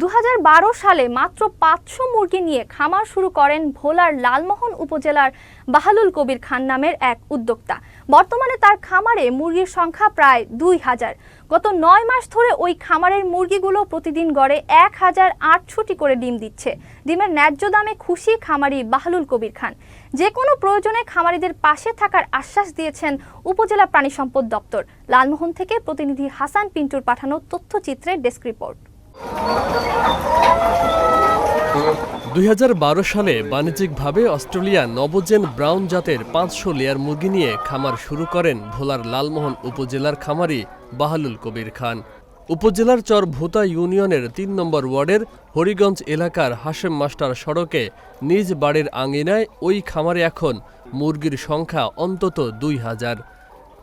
দু হাজার বারো সালে মাত্র পাঁচশো মুরগি নিয়ে খামার শুরু করেন ভোলার লালমোহন উপজেলার বাহালুল কবির খান নামের এক উদ্যোক্তা। বর্তমানে তার খামারে মুরগির সংখ্যা প্রায় দুই হাজার। গত নয় মাস ধরে ওই খামারের মুরগিগুলো প্রতিদিন গড়ে এক হাজার আটশোটি করে ডিম দিচ্ছে। ডিমের ন্যায্য দামে খুশি খামারি বাহালুল কবির খান। যে কোনো প্রয়োজনে খামারিদের পাশে থাকার আশ্বাস দিয়েছেন উপজেলা প্রাণী সম্পদ দপ্তর। লালমোহন থেকে প্রতিনিধি হাসান পিন্টুর পাঠানো তথ্যচিত্রের ডেস্ক রিপোর্ট। দুই হাজার বারো সালে বাণিজ্যিকভাবে অস্ট্রেলিয়া নবজেন ব্রাউন জাতের পাঁচশো লেয়ার মুরগি নিয়ে খামার শুরু করেন ভোলার লালমোহন উপজেলার খামারি বাহালুল কবির খান। উপজেলার চর ভোতা ইউনিয়নের তিন নম্বর ওয়ার্ডের হরিগঞ্জ এলাকার হাশেম মাস্টার সড়কে নিজ বাড়ির আঙিনায় ওই খামারে এখন মুরগির সংখ্যা অন্তত দুই হাজার,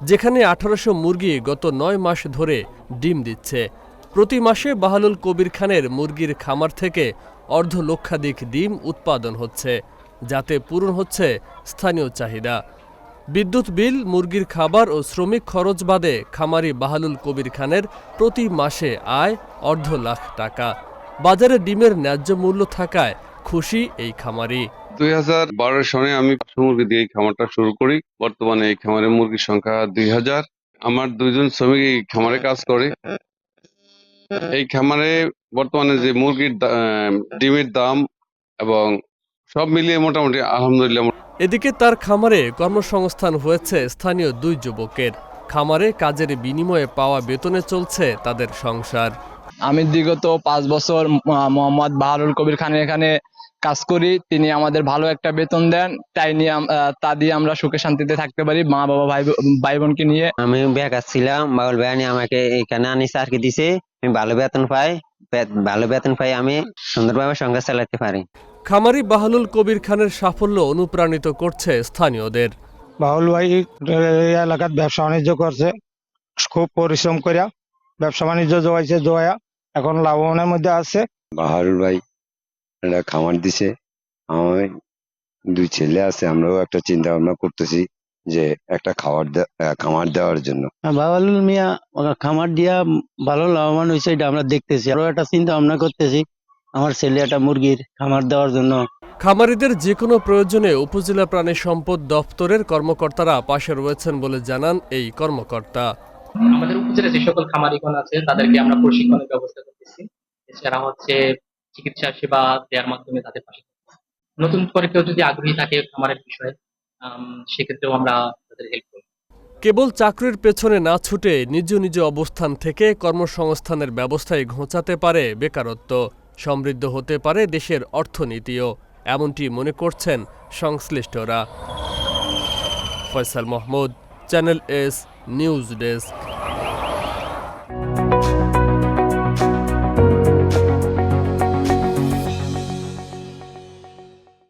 যেখানে আঠারোশো মুরগি গত নয় মাস ধরে ডিম দিচ্ছে। প্রতি মাসে বাহালুল কবির খানের মুরগির খামার থেকে অর্ধ লক্ষাধিক ডিম উৎপাদন হচ্ছে, যাতে পূরণ হচ্ছে স্থানীয় চাহিদা। বিদ্যুৎ বিল, মুরগির খাবার ও শ্রমিক খরচ বাদে খামারি বাহালুল কবির খানের প্রতি মাসে আয় অর্ধ লাখ টাকা। বাজারে ডিমের ন্যায্য মূল্য থাকায় খুশি এই খামারি। দুই হাজার বারো সনে আমি মুরগি দিয়ে খামারটা শুরু করি। বর্তমানে এই খামারে মুরগির সংখ্যা দুই হাজার। আমার দুইজন শ্রমিক এই খামারে কাজ করে। এই খামারে বর্তমানে যে মুরগির ডিমের দাম এবং সব মিলিয়ে মোটামুটি আলহামদুলিল্লাহ এদিকে তার খামারে কর্মসংস্থান হয়েছে স্থানীয় দুই যুবকের। খামারে কাজের বিনিময়ে পাওয়া বেতনে চলছে তাদের সংসার। আমি বিগত পাঁচ বছর ম- মোহাম্মদ বাহারুল কবির খানের এখানে কাজ করি তিনি আমাদের ভালো একটা বেতন দেন তাই নিয়ে তা দিয়ে আমরা সুখে শান্তিতে থাকতে পারি মা বাবা ভাই ভাই বোনকে নিয়ে। আমি বেকার ছিলাম বাউল ভাই আমাকে এখানে আনি স্যারকে দিছে আমি ভালো বেতন পাই ভালো বেতন পাই আমি সুন্দরভাবে সংসার চালাতে পারি। খামারি বাহলুল কবির খানের সাফল্য অনুপ্রাণিত করছে স্থানীয়দের। বাহুল ভাই এলাকার ব্যবসা বাণিজ্য করছে খুব পরিশ্রম করিয়া ব্যবসা বাণিজ্য জোয়াইছে জোয়া এখন লাভবানের মধ্যে আছে। বাহারুল ভাই একটা খামার দিছে। আমার দুই ছেলে আছে আমরাও একটা চিন্তা ভাবনা করতেছি যে একটা খাবার খামার দেওয়ার জন্য। বাবালুল মিয়া ওরা খামার দিয়া ভালো লাভবান হয়েছে এটা আমরা দেখতেছি। আরও একটা চিন্তা ভাবনা করতেছি আমার ছেলে একটা মুরগির খামার দেওয়ার জন্য। খামারিদের যে কোনো প্রয়োজনে উপজেলা প্রাণী সম্পদ দপ্তরের কর্মকর্তারা পাশে রয়েছেন বলে জানান এই কর্মকর্তা। আমাদের উপজেলায় যে সকল খামারিগণ আছে তাদেরকে আমরা প্রশিক্ষণের ব্যবস্থা করতেছি। এছাড়া হচ্ছে চিকিৎসা সেবা দেওয়ার মাধ্যমে তাদের পাশে নতুন করে কেউ যদি আগ্রহী থাকে খামারের বিষয়ে সেক্ষেত্রেও আমরা তাদের হেল্প করি কেবল চাকরির পেছনে না ছুটে নিজ নিজ অবস্থান থেকে কর্মসংস্থানের ব্যবস্থায় ঘোচাতে পারে বেকারত্ব, সমৃদ্ধ হতে পারে দেশের অর্থনীতিও, এমনটি মনে করছেন সংশ্লিষ্টরা। Faisal Mahmud, channel S news desk.